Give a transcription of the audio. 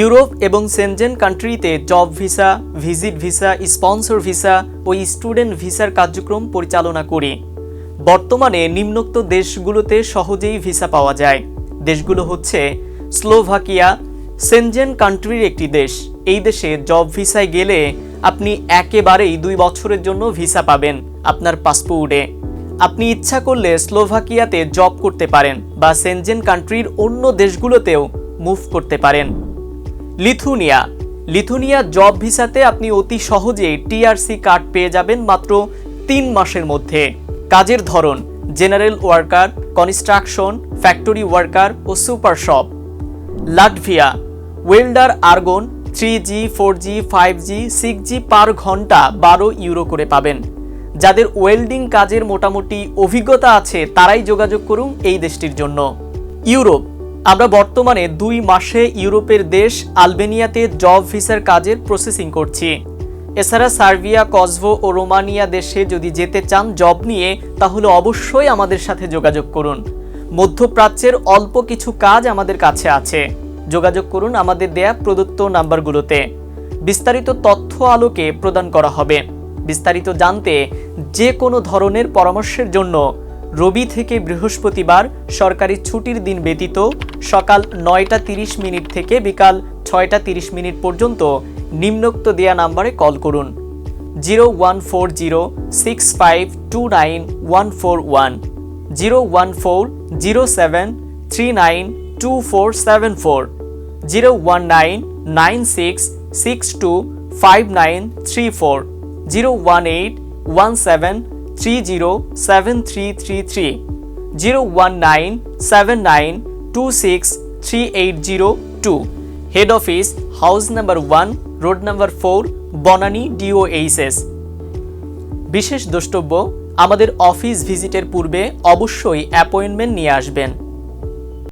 Europe এবং Schengen কান্ট্রিতে job visa, visit visa, sponsor visa ও student ভিসার কার্যক্রম পরিচালনা করি। বর্তমানে নিম্নোক্ত দেশগুলোতে সহজেই ভিসা পাওয়া যায়। দেশগুলো হচ্ছে স্লোভাকিয়া, সেনজেন কান্ট্রির একটি দেশ। এই দেশে জব ভিসায় গেলে আপনি একেবারেই দুই বছরের জন্য ভিসা পাবেন আপনার পাসপোর্টে। আপনি ইচ্ছা করলে স্লোভাকিয়াতে জব করতে পারেন বা সেনজেন কান্ট্রির অন্য দেশগুলোতেও মুভ করতে পারেন। লিথুনিয়া। লিথুনিয়া জব ভিসাতে আপনি অতি সহজেই টিআরসি কার্ড পেয়ে যাবেন মাত্র তিন মাসের মধ্যে। কাজের ধরন, general worker, construction, factory worker ও super shop. Latvia, welder argon, three G, four G, five G, six G per ঘণ্টা বারো ইউরো করে পাবেন। যাদের ওয়েল্ডিং কাজের মোটামুটি অভিজ্ঞতা আছে, তারাই যোগাযোগ করুন এই দেশটির জন্য। ইউরোপ আমরা বর্তমানে দুই মাসে ইউরোপের দেশ আলবেনিয়াতে জব ভিসার কাজের প্রসেসিং করছি। এছাড়া সার্বিয়া, কসভো ও রোমানিয়া দেশে যদি যেতে চান জব নিয়ে, তাহলে অবশ্যই আমাদের সাথে যোগাযোগ করুন। মধ্যপ্রাচ্যের অল্প কিছু কাজ আমাদের কাছে আছে। যোগাযোগ করুন আমাদের দেয়া প্রদত্ত নাম্বারগুলোতে। বিস্তারিত তথ্য আলোকে প্রদান করা হবে। বিস্তারিত জানতে যে কোনো ধরনের পরামর্শের জন্য রবি থেকে বৃহস্পতিবার সরকারি ছুটির দিন ব্যতীত সকাল নয়টা তিরিশ মিনিট থেকে বিকাল ছয়টা তিরিশ মিনিট পর্যন্ত নিম্নোক্ত দেয়া নাম্বারে কল করুন। Zero one four zero six five two nine one four one. Zero one four zero seven three nine two four seven four. Zero one nine nine six six two five nine three four. Zero one eight one seven three zero seven three three three zero one nine seven nine two six three eight zero two head office house number one road number four Banani DOHS বিশেষ দ্রষ্টব্য, আমাদের office ভিজিটের পূর্বে অবশ্যই appointment নিয়ে আসবেন।